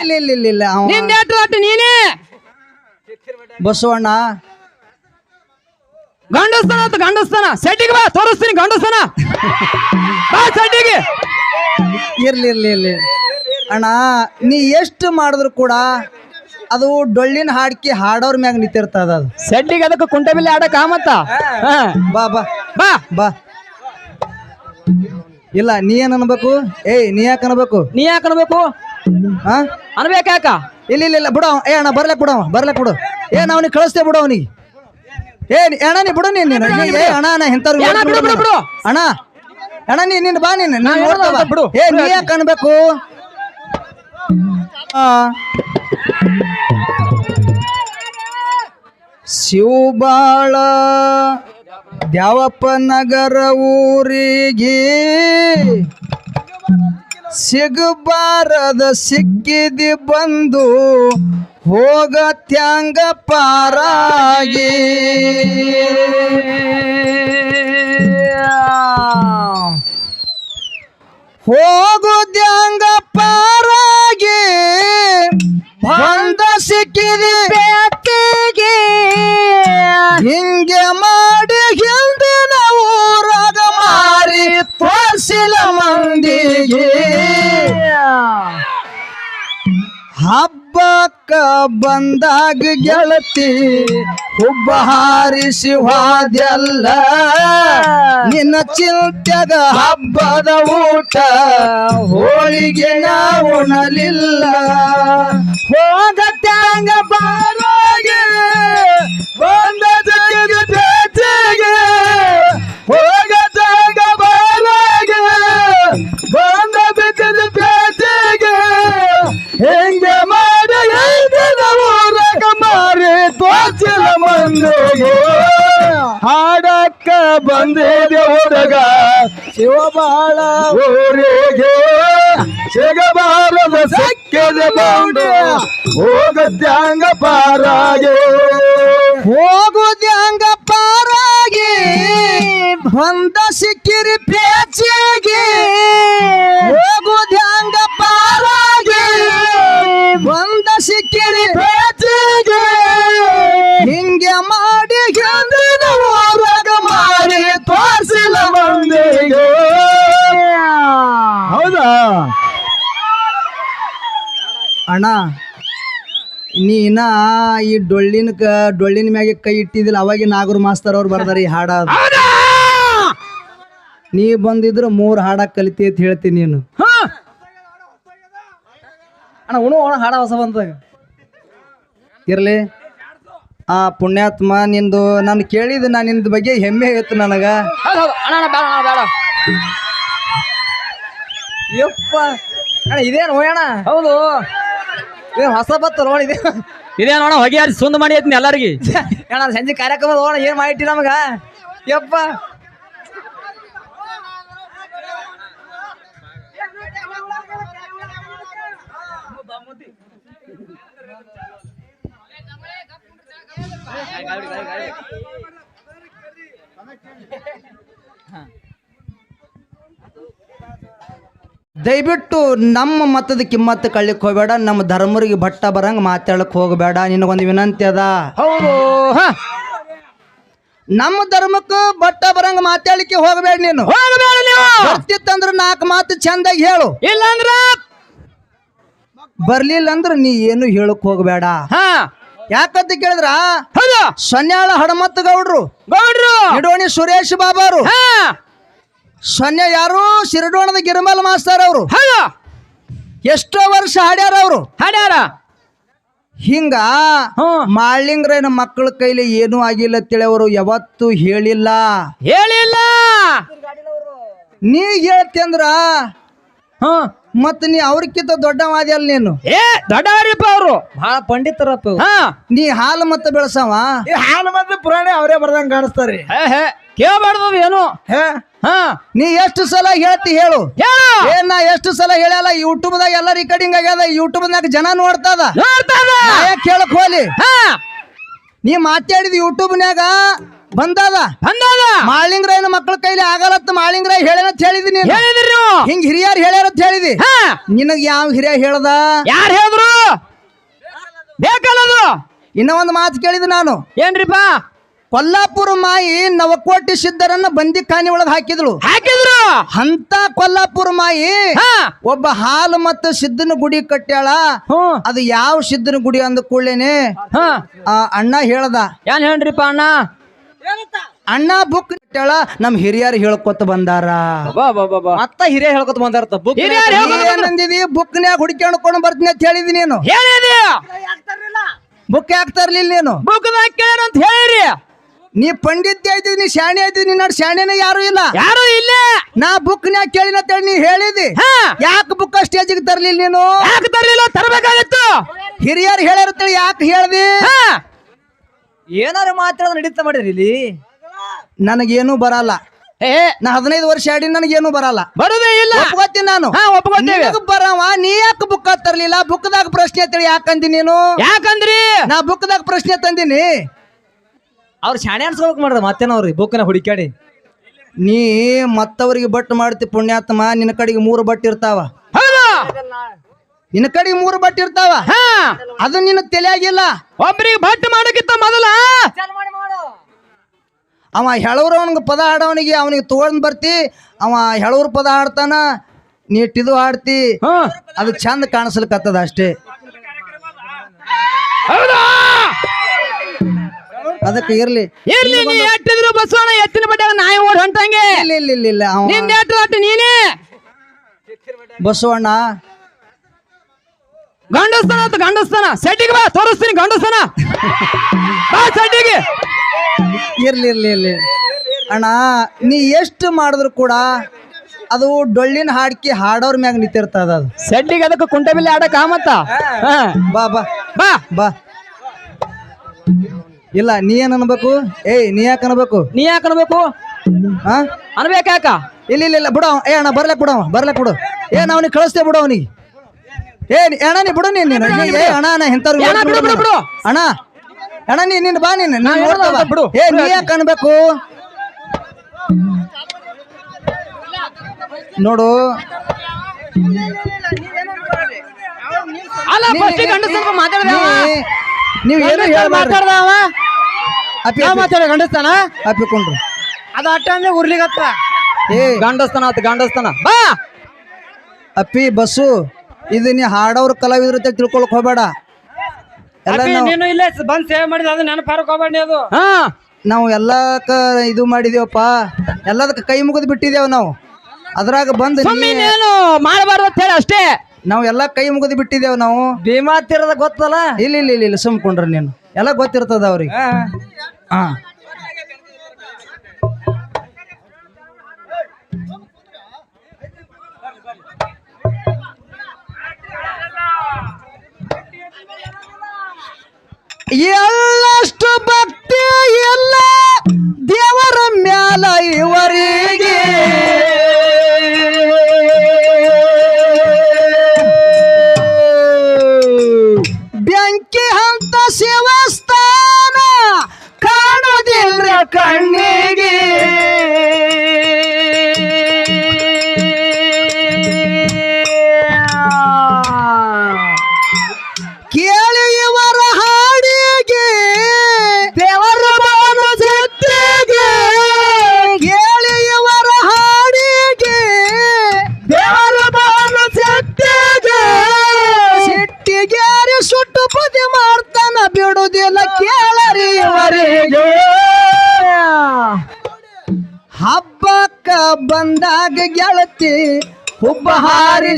ಇಲ್ಲ ಇಲ್ಲ ಇಲ್ಲ ಇಲ್ಲ ಅವ ನಿಂದ ನೀನೇ? ಬಸವಣ್ಣ. ಗಂಡಸ್ತಾನ ಅಂತ ಗಂಡಸ್ತಾನ. ಸೆಟ್ಟಿಗೆ ಬಾ ತೋರಿಸ್ತೀನಿ ಗಂಡಸ್ತಾನ. ಬಾ ಸೆಟ್ಟಿಗೆ. ಇರ್ಲಿ ಇರ್ಲಿ ಇರ್ಲಿ. ಅಣ್ಣ ನೀ ಎಷ್ಟು ಮಾಡಿದ್ರು ಕೂಡ ಅದು ಡೊಳ್ಳಿನ ಹಾಡ್ಕಿ ಹಾಡೋರ್ ಮ್ಯಾಗ ನಿಂತಿರ್ತದ ಅದು ಸೆಟ್ಟಿಗೆ ಅದಕ್ಕೆ ಕುಂಟೆ ಆಡಕ್ ಆಡಕ ಮತ್ತ? ಹಾ. ಬಾ ಬಾ. ಬಾ. ಬಾ. ಇಲ್ಲ ನೀ ಏನ್ ಅನ್ಬೇಕು? ಏಯ್ ನೀ ಯಾಕೆ ಅನ್ಬೇಕು? ನೀ ಯಾಕೆ ಅನ್ಬೇಕು? ಹಾ ಅನ್ಬೇಕಾಕ ಇಲ್ಲ ಇಲ್ಲ ಇಲ್ಲ ಬಿಡ. ಏ ಅಣ್ಣ ಬರ್ಲಕ್ ಬಿಡು ಅವ, ಬರ್ಲಕ್ ಬಿಡು ಏ ನಾವ್ ಕಳಿಸ್ತೇ ಬಿಡು ಅವನಿಗೆ ಏ ಅಣ್ಣ ನೀ ಬಿಡು ನೀನ್ ಏ ಅಣ್ಣ ಅಣ್ಣ ಇಂಥವ್ರು ಬಿಡು, ಬಿಡು, ಬಿಡು. ಅಣ್ಣ ಅಣ್ಣ ನೀ ನೀನ್ ಬಾ ನೀನ್. ಬಿಡು. ಏ ನೀ ಯಾಕೆ ಅನ್ಬೇಕು. ಶಿವಬಾಳ ದ್ಯಾವಪ್ಪ ನಗರ ಊರಿಗೆ ಸಿಗಬಾರದ ಸಿಕ್ಕಿದಿ ಬಂದು ಹೋಗತ್ಯಾಂಗ ಪಾರಾಗಿ ಹೋಗುದ್ಯಾಂಗ ಹಬ್ಬಕ್ಕ ಬಂದಾಗ ಗೆಳತಿ, ಹುಬ್ಬ ಹಾರಿಸಿ ಹಾದ್ಯಲ್ಲ ನಿನ್ನ ಚಿಂತೆದ ಹಬ್ಬದ ಊಟ, ಹೋಳಿಗೆ ನಾವು ನಲಿಲ್ಲ. ಹೋದ ತ್ಯಾಂಗ ಬಾರೋಗೆ, ಬಂದ ಜಗದ ಹಾಡಕ್ಕ ಬಂದಿದೆ ಹುಡುಗ. ಶಿವಬಾಳ ಊರಿಗೆ ಸಿಗಬಾರದ ಸಕ್ಕದ ಬಂಡೆ ಹೋಗದ್ಯಾಂಗ ಪಾರಾಗೆ. ಹೋಗುದ್ಯಾಂಗ ಪಾರಾಗೆ ಬಂದ ಸಿಕ್ಕಿರಿ ಪೇಚಿಗೆ. ಹೋಗುದ್ಯಾಂಗ ಪಾರಾಗೆ ಬಂದ ಸಿಕ್ಕಿರಿ ಅಣ್ಣ ನೀನ ಈ ಡೊಳ್ಳಿನ ಕ ಡೊಳ್ಳಿನ ಮ್ಯಾಗೆ ಕೈ ಇಟ್ಟಿದ್ದಿಲ್ಲ ಅವಾಗಿ ನಾಗರು ಮಾಸ್ತರ್ ಅವ್ರು ಬರ್ದಾರ ಈ ಹಾಡ ನೀ ಬಂದಿದ್ರೆ ಮೂರ್ ಹಾಡ ಕಲಿತಿ ಅಂತ ಹೇಳ್ತೀನಿ ನೀನು. ಅಣ್ಣ ಉಣು ಅಣ್ಣ ಹಾಡ ಹೊಸ ಬಂದಾಗ ಇರ್ಲಿ. ಆ ಪುಣ್ಯಾತ್ಮ ನಿಂದು ನಾನು ಕೇಳಿದ ನಾನು ನಿಂದ ಬಗ್ಗೆ ಹೆಮ್ಮೆ ಆಯ್ತು ನನಗ. ಯಪ್ಪ. ಅಣ್ಣ ಇದೇನು ಹೋಯಣ ಹೌದು. ಹೊಸ ಬತ್ತು ನೋಡಿ ಇದೆ. ಇದೇ ನೋಡ ಹೊಗೆ ಯಾರು ಸುಂದ್ ಮಾಡಿ ಐತ್ನಿ ಎಲ್ಲರಿಗೆ? ಅಣ್ಣ ಸಂಜೆ ಕಾರ್ಯಕ್ರಮ ಹೋಗೋಣ ಏನು ಮಾಡಿಟ್ಟಿ ನಮಗ? ಯಪ್ಪ. ದಯವಿಟ್ಟು ನಮ್ಮ ಮತದ ಕಿಮ್ಮತ್ತು ಕಳ್ಳಿಕ್ ಹೋಗ್ಬೇಡ ನಮ್ಮ ಧರ್ಮರಿಗೆ ಭಟ್ಟ ಬರಂಗ ಮಾತಾಡಕ್ ಹೋಗಬೇಡ. ನಿನಗೊಂದು ವಿನಂತಿ ಅದ? ಹೌದು. ಹಾ. ನಮ್ಮ ಧರ್ಮಕ್ಕೆ ಭಟ್ಟ ಬರಂಗ ಮಾತಾಡ್ಲಿಕ್ಕೆ ಹೋಗಬೇಡ ನೀನು. ಹೋಗಬೇಡ ನೀವು. ಬರ್ತಿತ್ತಂದ್ರ ನಾಲ್ಕು ಮಾತು ಚಂದಾಗಿ ಹೇಳು. ಇಲ್ಲಂದ್ರ? ಬರ್ಲಿಲ್ಲ ಅಂದ್ರ ನೀ ಏನು ಹೇಳಕ್ ಹೋಗಬೇಡ. ಹಾ. ಯಾಕಂತ ಕೇಳಿದ್ರ? ಸನ್ಯಾಳ ಹಡಮತ್ತ ಗೌಡ್ರು. ಗೌಡ್ರು ಇಡೋಣಿ ಸುರೇಶ್ ಬಾಬಾರು. ಹಾ. ಸೊನ್ನೆ ಯಾರು? ಶಿರಡೋಣದ ಗಿರಿಮಲ್ ಮಾಸ್ತರ್ ಅವರು. ಹೌದು. ಎಷ್ಟೋ ವರ್ಷ ಹಾಡ್ಯಾರ ಅವರು. ಹಾಡ್ಯಾರ? ಹಿಂಗ ಹ್ಮ್ ಮಾಳಿಂಗ್ರನ ಮಕ್ಕಳ ಕೈಲಿ ಏನೂ ಆಗಿಲ್ಲ ಅಂತೇಳಿ ಅವರು ಯಾವತ್ತು ಹೇಳಿಲ್ಲ. ಹೇಳಿಲ್ಲ. ನೀ ಹೇಳ್ತಿ ಅಂದ್ರ ಹ್ಮ್ ಮತ್ ನೀ ಅವ್ರಕ್ಕಿಂತ ದೊಡ್ಡವಾದಿ ಅಲ್ಲ ನೀನು? ಏ ದೊಡ್ಡವರಿಪ್ಪ ಅವರು. ಬಹಳ ಪಂಡಿತರಪ್ಪ ಹಾ. ನೀ ಹಾಲು ಮತ್ತ ಬೆಳಸವ? ಹಾಲು ಮತ್ತೆ ಪುರಾಣಿ ಅವರೇ ಬರ್ದಂಗ ಕಾಣಿಸ್ತಾರ್ರಿ ಹೇ ಹೇ ಕೇಳಬಾರ್ದು ಏನು? ಹೇ. ಹಾ. ನೀ ಎಷ್ಟು ಸಲ ಹೇಳ್ತಿ ಹೇಳು. ಹೇಳು ಏನ್ ನಾ ಎಷ್ಟು ಸಲ ಹೇಳಲ್ಲ ಯೂಟ್ಯೂಬ್ದಾಗ ಎಲ್ಲ ರಿಕಾರ್ಡಿಂಗ್ ಆಗ್ಯದ ಯೂಟ್ಯೂಬ್ನಾಗ ಜನ ನೋಡ್ತದ. ಕೇಳಕ್ ಹೋಲಿ? ಹಾ. ನೀ ಮಾತಾಡಿದ ಯೂಟ್ಯೂಬ್ನ್ಯಾಗ ಬಂದದ? ಬಂದದ. ಮಾಳಿಂಗ್ರಾಯನ ಮಕ್ಕಳ ಕೈಲಿ ಆಗಲತ್ತ ಮಾಳಿಂಗ್ರಾಯ ಹೇಳ್ಯಾನಂತ ಹೇಳಿದಿ ನೀನು? ಹೇಳಿದ್ರಿ ನೀವು. ಹಿಂಗ್ ಹಿರಿಯರ್ ಹೇಳ್ಯಾರಂತ ಹೇಳಿದಿ? ಹಾ. ನಿನಗ್ ಯಾವ ಹಿರಿಯ ಹೇಳ್ದ? ಯಾರು ಹೇಳಿದ್ರು? ಇನ್ನ ಒಂದು ಮಾತು ಕೇಳಿದ ನಾನು. ಏನ್ರಿಪ್ಪ? ಕೊಲ್ಲಾಪುರ ಮಾಯಿ ನವಕೋಟಿ ಸಿದ್ಧರನ್ನ ಬಂದಿ ಖಾನಿ ಒಳಗೆ ಹಾಕಿದ್ಳು. ಹಾಕಿದ್ರು. ಅಂತ ಕೊಲ್ಲಾಪುರ ಮಾಯಿ ಹಾ. ಒಬ್ಬ ಹಾಲು ಮತ್ತು ಸಿದ್ಧನ ಗುಡಿ ಕಟ್ಟ್ಯಾಳ. ಅದು ಯಾವ ಸಿದ್ಧನ ಗುಡಿ ಅಂದ ಕೂಡಲೇನೆ ಹಾ. ಆ ಅಣ್ಣ ಹೇಳ್ದ. ಏನ್ ಹೇಳ್ರಿಪ್ಪ ಅಣ್ಣ? ಅಣ್ಣ ಬುಕ್ ಕಟ್ಟ್ಯಾಳ ನಮ್ ಹಿರಿಯರು ಹೇಳ್ಕೊತ ಬಂದಾರ. ಮತ್ತ ಹಿರಿಯ ಹೇಳ್ಕೊತ ಬಂದಾರ ಬುಕ್ ಬುಕ್. ಏನಂದಿದಿ? ಬುಕ್ನ್ಯಾಗ ಹುಡ್ಕೊಂಡು ಬರ್ತೀನಿ ಅಂತ ಹೇಳಿದಿ ನೀನು. ಹೇಳಿದಿ? ಬುಕ್ ಯಾಕೆ ತರ್ಲಿಲ್ಲ ನೀನು? ಬುಕ್ದಾಗ ಕೇಳ ಅಂತ ಹೇಳಿರಿ. ನೀ ಪಂಡಿತ್ ಐತಿ ನೀ ಶಾಣೆ ಐತಿ ನಿನ್ನ ಶಾಣೆನ ಯಾರು ಇಲ್ಲ. ಯಾರು ಇಲ್ಲ. ನಾ ಬುಕ್ನ್ಯಾಗ ಕೇಳಿನ ಅಂತೇಳಿ ನೀ ಹೇಳಿದಿ. ಹಾ. ಯಾಕೆ ಬುಕ್ ಸ್ಟೇಜ್ ತರ್ಲಿಲ್ಲ ನೀನು? ಯಾಕೆ ತರಲಿಲ್ಲ? ತರಬೇಕಾಗಿತ್ತು. ಹಿರಿಯರು ಹೇಳಿರ್ತೇಳಿ ಯಾಕೆ ಹೇಳ್ದಿ? ಹಾ. ಏನಾರ ಮಾತ್ರ ನಡೀತಾ ಮಾಡಿದ್ರಿ ಇಲ್ಲಿ? ನನಗೇನು ಬರಲ್ಲ. ಏ ನಾ ಹದಿನೈದು ವರ್ಷ ಆಡಿ ನನಗೇನು ಬರಲ್ಲ. ಬರುದೇ ಇಲ್ಲ. ಒಪ್ಕೋತೀನಿ ನಾನು. ಹಾ ಒಪ್ಕೊತೇವೆ. ನಿನಗ್ ಬರವ? ನೀ ಯಾಕೆ ಬುಕ್ ತರ್ಲಿಲ್ಲ? ಬುಕ್ದಾಗ ಪ್ರಶ್ನೆ ತಿಳಿ ಯಾಕಂದಿ ನೀನು? ಯಾಕಂದ್ರಿ? ನಾ ಬುಕ್ದಾಗ ಪ್ರಶ್ನೆ ತಂದಿನಿ. ಅವ್ರು ಶಾಣೆ ಅನ್ಸ್ಕೋಬೇಕು ಮಾಡ್ರಿ ಮತ್ತೇನವ್ರಿ ಬುಕ್ನ ಹುಡುಕಾಡಿ ನೀ ಮತ್ತವರಿಗೆ ಬಟ್ ಮಾಡ್ತಿ ಪುಣ್ಯಾತ್ಮ ನಿನ್ನ ಕಡೆಗೆ ಮೂರು ಬಟ್ ಇರ್ತಾವ. ಹೌದು? ನಿನ್ನ ಕಡೆ ಮೂರು ಬಟ್ಟೆ ಇರ್ತಾವ. ಹಾ. ಅದು ನಿನ್ನ ತಲೆಯಾಗಿಲ್ಲ. ಒಬ್ರಿಗೆ ಭಟ್ ಮಾಡಕ್ಕಿಂತ ಮೊದಲ. ಅವ ಹೇಳೋರು ಅವನಿಗೆ ಪದ ಹಾಡವನಿಗೆ ಅವನಿಗೆ ತಗೊಂಡ್ ಬರ್ತಿ. ಅವ ಹೇಳವ್ರ ಪದ ಹಾಡ್ತಾನ ನೀಟಿದು ಹಾಡ್ತಿ. ಹಾ. ಅದು ಚಂದ ಕಾಣಿಸ್ಲಿಕ್ಕತ್ತದ ಅಷ್ಟೇ. ಅದಕ್ಕೆ ಇರ್ಲಿ. ಇರ್ಲಿ ನೀ ಎಟ್ಟಿದ್ರು ಬಸವಣ್ಣ ಎತ್ತಿನ ಬಡ್ಡಿಯಾಗ ನಾಯಿ ಓಡ್ ಹೊಂಟಂಗೆ. ಇಲ್ಲ ಇಲ್ಲ ಇಲ್ಲ ನೀನೇ? ಬಸವಣ್ಣ ಗಂಡಸ್ತಾನ ಅಂತ ಗಂಡಸ್ತಾನ. ಸೆಟ್ಟಿಗೆ ಬಾ ತೋರಿಸ್ತೀನಿ ಗಂಡಸ್ತಾನ. ಬಾ ಸೆಟ್ಟಿಗೆ. ಇರ್ಲಿ ಇರ್ಲಿ ಇರ್ಲಿ. ಅಣ್ಣ ನೀ ಎಷ್ಟು ಮಾಡಿದ್ರು ಕೂಡ ಅದು ಡೊಳ್ಳಿನ ಹಾಡ್ಕಿ ಹಾಡೋರ್ ಮ್ಯಾಗ ನಿಂತಿರ್ತದ ಅದು ಸೆಟ್ಟಿಗೆ ಅದಕ್ಕೆ ಕುಂಟೆ ಆಡಕ್ ಆಡಕ ಮತ್ತ ಹಾ. ಬಾ ಬಾ. ಬಾ. ಬಾ. ಇಲ್ಲ ನೀ ಏನ್ ಅನ್ಬೇಕು? ಏಯ್ ನೀ ಯಾಕೆ ಅನ್ಬೇಕು? ನೀ ಯಾಕೆ ಅನ್ಬೇಕು? ಹಾ? ಅನ್ಬೇಕಾಕ ಇಲ್ಲಿ ಇಲ್ಲ ಇಲ್ಲ ಬಿಡು. ಏ ಅಣ್ಣ ಬರ್ಲಕ್ ಬಿಡವ ಬರ್ಲಕ್ ಬಿಡು. ಏ ಅವನಿಗೆ ಅವ್ನಿಗೆ ಕಳಿಸ್ತೇ ಬಿಡು ಅವನಿಗೆ. ಏ ಅಣ್ಣ ನೀ ಬಿಡು ನೀನು ನೀ- ಏ ಅಣ್ಣ ಅಣ್ಣ ಇಂಥವ್ರು ಅಣ್ಣ, ಬಿಡು, ಬಿಡು, ಬಿಡು. ಅಣ್ಣ ಅಣ್ಣ ನೀ ನಿನ್ ಬಾ ನೀನು ನಾನು ನೋಡ್ತಾವ. ಬಿಡು. ಏ ನೀ ಯಾಕೆ ಕಾಣಬೇಕು? ನೋಡು. ಅಲ್ಲ ಫಸ್ಟ್ ಗಂಡಸ್ತಾನ ಮಾತಾಡ್ದ ನೀವು ಏನು ಹೇಳ್ಬಾರ್ದು ಮಾತಾಡ್ದ ಅವ. ಅಪ್ಪಿ, ಮಾತಾಡ ಗಂಡಸ್ತಾನ ಅಪ್ಪಿಕೊಂಡ್ರು ಅದು ಅಟ್ಟ ಅಂದ್ರೆ ಉರ್ಲಿಗತ್ತ ಏ. ಗಂಡಸ್ತಾನ ಆತ ಗಂಡಸ್ತಾನ. ಬಾ. ಅಪ್ಪಿ ಬಸ್ಸು. ಇದು ನೀ ಹಾಡೋರ್ ಕಲಾವಿದ್ರ ಅಂತ ತಿಳ್ಕೊಳಕ್ ಹೋಗ್ಬೇಡ. ಎಲ್ಲ ನಾವು ನೀನು ಇಲ್ಲೇ ಬಂದ್ ಸೇವೆ ಮಾಡಿದ ಅದು ಹೋಗ್ಬೇಡಿ ಅದು. ಹಾ. ನಾವು ಎಲ್ಲಕ್ಕ ಇದು ಮಾಡಿದೇವಪ್ಪ. ಎಲ್ಲದಕ್ಕೆ ಕೈ ಮುಗಿದು ಬಿಟ್ಟಿದೇವ್ ನಾವು. ಅದ್ರಾಗ ಬಂದು ಮಾಡಬಾರ್ದು ಅಂತ ಹೇಳಿ ಅಷ್ಟೇ. ನಾವು ಎಲ್ಲ ಕೈ ಮುಗಿದು ಬಿಟ್ಟಿದೇವ್ ನಾವು. ಭೀಮಾ ತೀರದ ಗೊತ್ತಲ್ಲ? ಇಲ್ಲ ಇಲ್ಲ ಇಲ್ಲ ಇಲ್ಲ ಸುಮ್ಕೊಂಡ್ರಿ ನೀನು. ಎಲ್ಲ ಗೊತ್ತಿರ್ತದ ಅವ್ರಿಗೆ. ಹಾ. 耶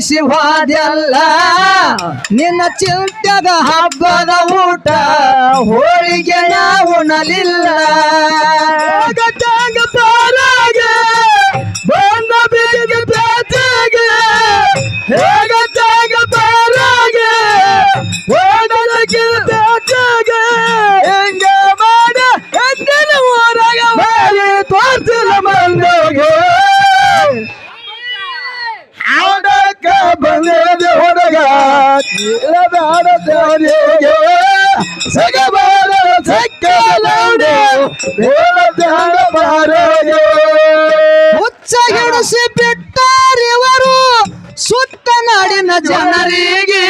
ಹಾರಿಸಿ ನಿನ್ನ ಚಿಂತ್ಯದ ಹಬ್ಬದ ಊಟ ಹೋಳಿಗೆ ನಾವು ನಲಿಲ್ಲ. ಹುಚ್ಚ ಹಿಡಿಸಿ ಬಿಟ್ಟಾರಿವರು ಸುತ್ತ ನಾಡಿನ ಜನರಿಗೆ.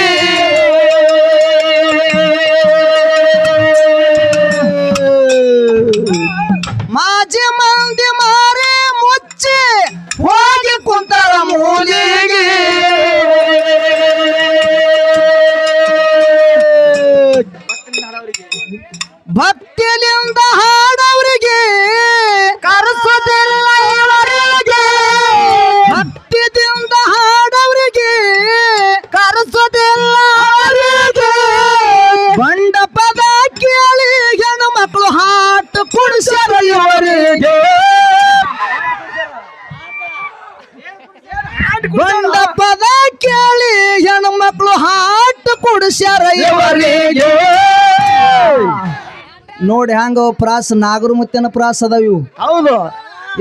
ನೋಡಿ ಹಂಗ ಪ್ರಾಸ ನಾಗರ ಮುತ್ತನ ಪ್ರಾಸ ಅದಾವ ಇವು ಹೌದು.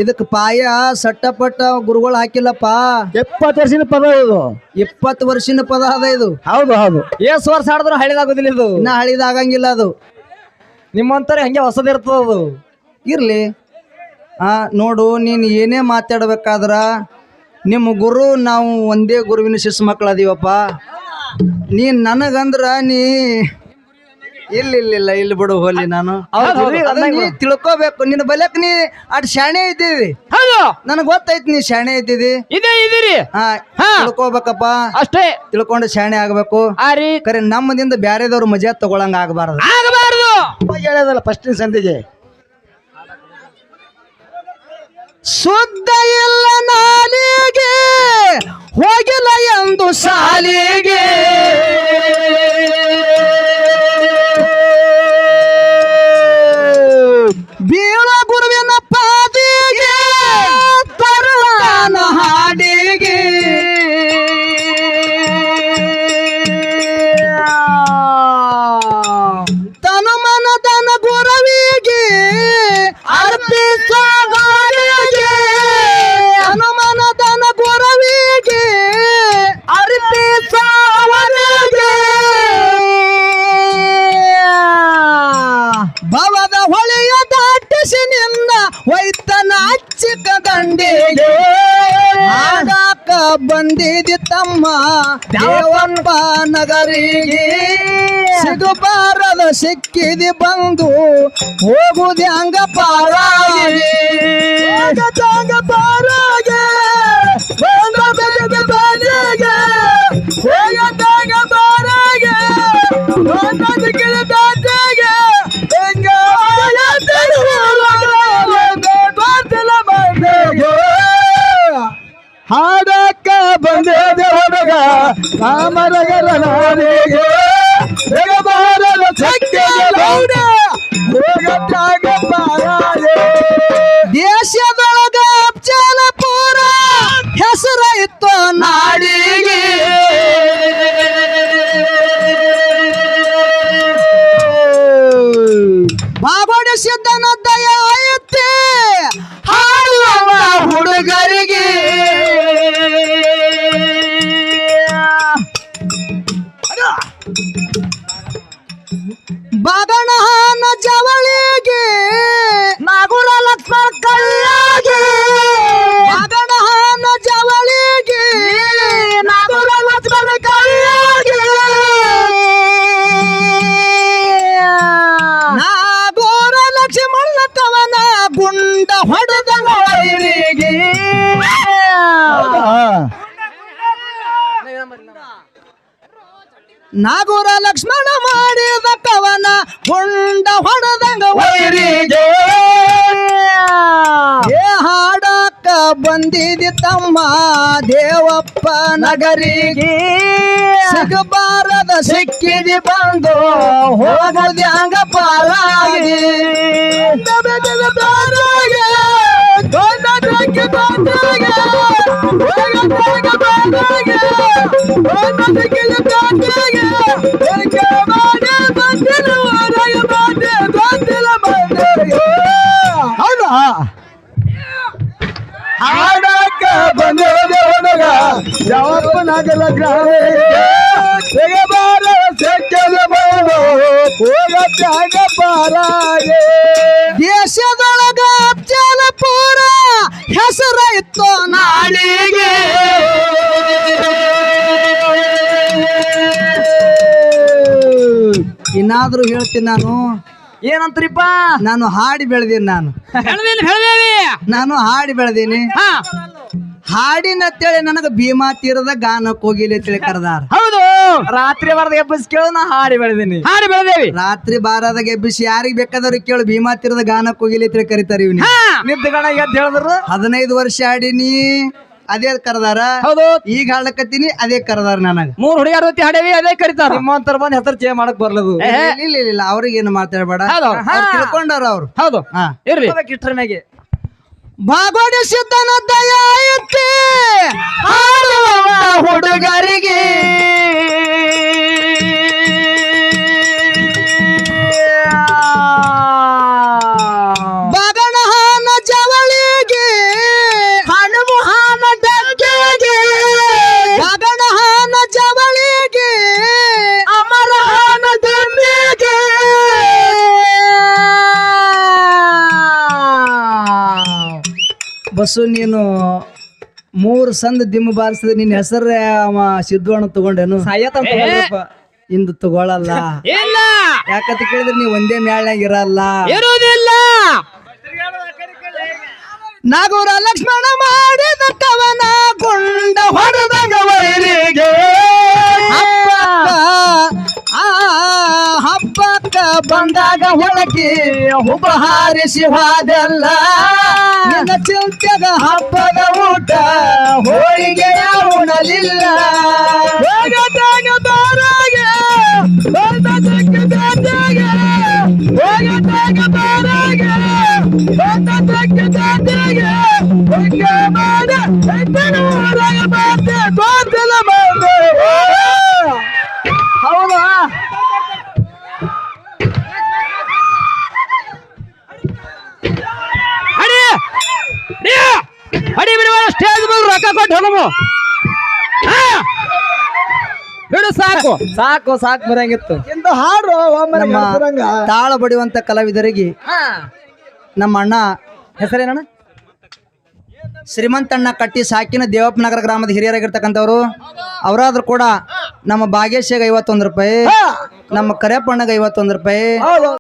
ಇದಕ್ ಪಾಯ ಸಟ್ಟಪಟ್ಟ ಗುರುಗಳು ಹಾಕಿಲ್ಲಪ್ಪ. ಎಪ್ಪತ್ತು ವರ್ಷದ ಪದ ಇದು. ಇಪ್ಪತ್ತು ವರ್ಷಿನ ಪದ ಅದ ಇದು. ಹೌದು ಹೌದು. ಎಸ್ ವರ್ಷ ಆಡಿದ್ರು ಹಳಿದಾಗೋದಿಲ್ಲ ಇದು. ಇನ್ನ ಹಳಿದಾಗಂಗಿಲ್ಲ ಅದು. ನಿಮ್ಮಂತರ ಹಂಗೆ ಹೊಸದಿರ್ತದ ಅದು? ಇರ್ಲಿ. ಆ ನೋಡು ನೀನು ಏನೇ ಮಾತಾಡ್ಬೇಕಾದ್ರ ನಿಮ್ಮ ಗುರು ನಾವು ಒಂದೇ ಗುರುವಿನ ಶಿಶು ಮಕ್ಕಳು ಅದೀವಪ್ಪ ನೀನು ನನಗಂದ್ರ ನೀ ಇಲ್ಲ ಇಲ್ಲ ಇಲ್ಲ ಇಲ್ಲಿ ಬಿಡು ಹೋಲಿ ನಾನು. ತಿಳ್ಕೋಬೇಕು ಹೌದು, ನೀ. ತಿಳ್ಕೊಬೇಕು. ನಿನ್ನ ಬಲಕ್ ನೀ ಅಟ್ ಶಾಣೆ ಇದ್ದೀವಿ. ಹೌದು. ನನಗೆ ಗೊತ್ತೈತಿ ನೀ ಶಾಣೆ ಇದ್ದಿದಿ. ಇದೇ ಇದೀರಿ ಹಾ ಹಾ. ತಿಳ್ಕೊಬೇಕಪ್ಪ. ಅಷ್ಟೇ. ತಿಳ್ಕೊಂಡು ಶಾಣೆ ಆಗ್ಬೇಕು. ಆ ರೀ. ಕರೆ ನಮ್ಮದಿಂದ ಬ್ಯಾರೆದವ್ರ ಮಜಾ ತಗೊಳಂಗ ಆಗಬಾರದು. ಆಗಬಾರದು. ಹೇಳೋದಲ್ಲ ಫಸ್ಟ್ ಸಂದಿಗೆ. ಶುದ್ಧ ಇಲ್ಲ ನಾಲಿಗೆ ಹೋಗಿಲ್ಲ ಎಂದು ಶಾಲಿಗೆ ಬೀಳ ಸಿಕ್ಕಿದಿ ಬಂದು ಹೋಗುದೆ ಅಂಗ ಪಾರಾಗೆ. ಅಂಗ ಪಾರಾಗೆ. ಹಾಡಕ್ಕ ಬಂದಿದೆ ಹುಡುಗ. ಕಾಮರಗರ ನಾಡಿಗೆ. 现在 ನಾಗೂರ ಲಕ್ಷ್ಮಣ ಮಾಡಿದ ಕವನ ಹೊಂಡ ಹೊಡೆದಂಗ ಏ ಹಾಡಕ್ಕ ಬಂದಿದಿ ತಮ್ಮ ದೇವಪ್ಪ ನಗರಿಗೆ. ಸಿಗಬಾರದ ಸಿಕ್ಕಿದಿ ಬಂದು ಹೋಗದ್ಯಾಂಗ ಹಂಗ ಟಂಕಿ ಬಾಟಾಗೆ, ಹೋಗದಾಗ ಬಾರಾಗೆ, ಗೊಂಡ ಟಂಕಿದ ಬಾಟಾಗೆ, ಹೆಂಗ ಬಂದಿಲ್ಲ ಇನ್ನಾದ್ರೂ ಹೇಳ್ತೀನಿ ನಾನು. ಏನಂತ್ರಿಪ್ಪ? ನಾನು ಹಾಡಿ ಬೆಳೆದೀನಿ ನಾನು. ನಾನು ಹಾಡಿ ಬೆಳೆದೀನಿ. ಅಂತೇಳಿ ನನಗ ಭೀಮಾ ತೀರದ ಗಾನಕ್ಕೆ ಕೋಗಿಲೆ ತಿಳಿ ಕರೆದಾರ. ಹೌದು. ರಾತ್ರಿ ಬಾರದ ಗೆಬ್ಬಿಸಿ ಕೇಳು ನಾ ಹಾಡಿ ಬೆಳೆದೀನಿ. ಹಾಡಿ ಬೆಳೆದೇವಿ. ರಾತ್ರಿ ಬಾರದಾಗ ಎಬ್ಬಿಸಿ ಯಾರಿಗೆ ಬೇಕಾದ್ರೆ ಕೇಳು ಭೀಮಾ ತೀರದ ಗಾನಕ್ಕೆ ಹೋಗಿಲ್ಲ ತಿಳಿ ಕರೀತಾರ ಇವ್ನಿ. ಹಾ. ನಿದ್ದಗಣ ಎದ್ದು ಹೇಳಿದ್ರು. ಹದಿನೈದು ವರ್ಷ ಆಡಿನಿ. ಅದೇ ಕರೆದಾರ. ಹೌದು. ಈಗ ಹಾಡಕತ್ತೀನಿ ಅದೇ ಕರೆದಾರ ನನಗ. ಮೂರ್ ಹುಡುಗಿಯರ ಜೊತೆ ಹಾಡೇವಿ ಅದೇ ಕರಿತಾರ. ನಿಮ್ಮಂತರ ಬಂದ್ ಹೆಸರು ಚೇಂಜ್ ಮಾಡಕ್ ಬರ್ಲದು. ಇಲ್ಲ ಇಲ್ಲ ಅವ್ರಿಗೆ ಏನು ಮಾತಾಡಬೇಡ. ತಿಳ್ಕೊಂಡಾರ ಅವ್ರು ಹೌದು. ಹಾ. ಇರ್ಲಿ. ಇಟ್ರ ಮ್ಯಾಗೆ. ಭಾಗವಡಿಸಿದ್ದನ ಸಿದ್ಧನ ಹಾಡುವ ಹುಡುಗರಿಗೆ. ಬಸ್ಸು ನೀನು ಮೂರು ಸಂದ ದಿಮ್ಮ ಬಾರಿಸಿದ್ರೆ ನಿನ್ನ ಹೆಸರೇ ಅವ ಸಿದ್ಧವಣ್ಣ ತಗೊಂಡೇನು? ಸಾಯತ್ ಅಂತ ಹೋಗ್ರಪ್ಪ. ಇಂದು ತಗೊಳಲ್ಲ. ಇಲ್ಲ. ಯಾಕಂತ ಕೇಳಿದ್ರೆ ನೀವು ಒಂದೇ ಮ್ಯಾಳ್ನಾಗ ಇರಲ್ಲ. ಇರೋದಿಲ್ಲ ನಾಗೂರ ಲಕ್ಷ್ಮಣ ಮಾಡಿದ ಕವನ ಗುಂಡ ಹೊಡೆದಂಗ ಬಂದಾಗ ಹೊಳಕಿ ಹುಬ್ಬ ಹಾರಿಸಿ ಹೋದಲ್ಲ. ನಿನ್ನ ಹಬ್ಬದ ಊಟ ಹೋಳಿಗೆ ಉಣಲಿಲ್ಲ. ಹೋಗದಾಗ ಬಾರಾಗೆ ಹೋಗದಾಗ ಬಾರಾಗೆ ಹೋಗದಾಗ ಬಾರಾಗೆ ಹೋಗದಾಗ ಬಾರಾಗೆ ಹೊಂಗ ಮಾಡ ಹೊರಗ ಮಾತೆ ಗೋದಲ ಮಾಡ ಹೌದಾ ಅಡಿ ಅಡಿ ಅಡಿ ಬಿಡುವ ಸ್ಟೇಜ್ ಬಿಡು ಸಾಕು. ಸಾಕು ಸಾಕು ಬರಂಗಿತ್ತು. ಹಾಡು ನಮ್ಮ ತಾಳ ಬಡಿಯುವಂತ ಕಲಾವಿದರಿಗೆ ನಮ್ಮ ಅಣ್ಣ ಹೆಸರೇನಣ್ಣ? ಶ್ರೀಮಂತಣ್ಣ ಕಟ್ಟಿ ಸಾಕಿನ ದೇವಪ್ಪ ನಗರ ಗ್ರಾಮದ ಹಿರಿಯರಾಗಿರ್ತಕ್ಕಂಥವ್ರು. ಅವರಾದ್ರೂ ಕೂಡ ನಮ್ಮ ಭಾಗ್ಯಶ್ಯಾಗ ಐವತ್ತೊಂದು ರೂಪಾಯಿ ನಮ್ಮ ಕರೆಯಪ್ಪಣ್ಣಗ ಐವತ್ತೊಂದು ರೂಪಾಯಿ